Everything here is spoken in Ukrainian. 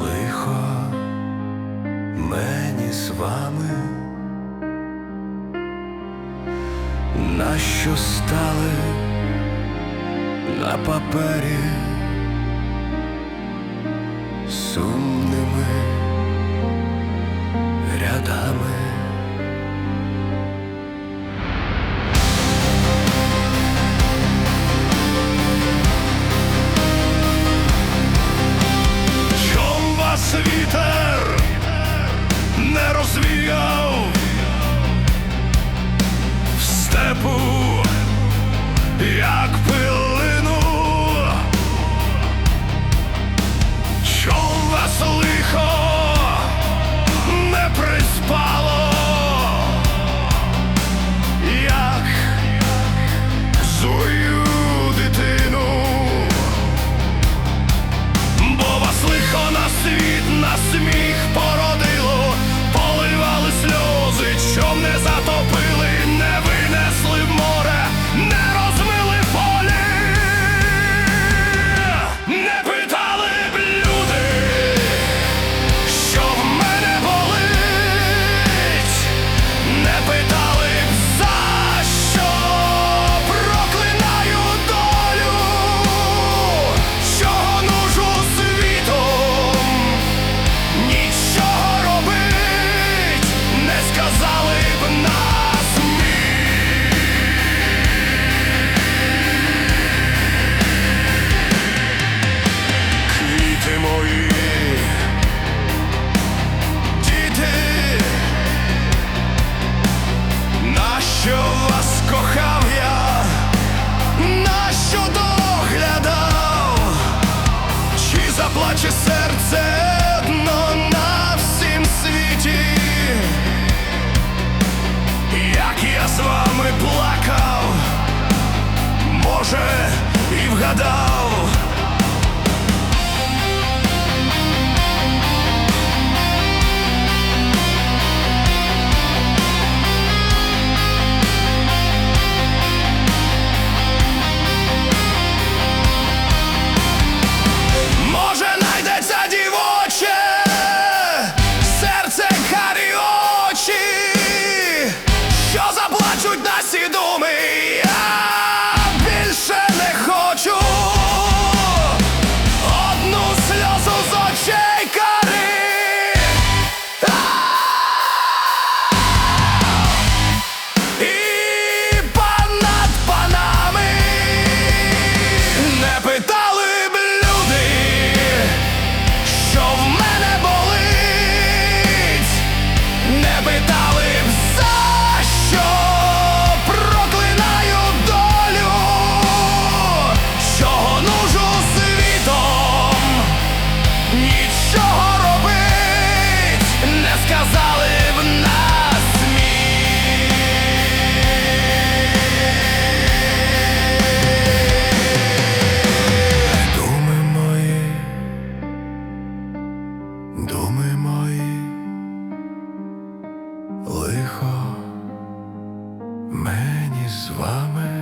лихо мені з вами, нащо стали на папері сумними рядами. серце одно на всім світі, як я з вами плакав, може і вгадав. мені з вами.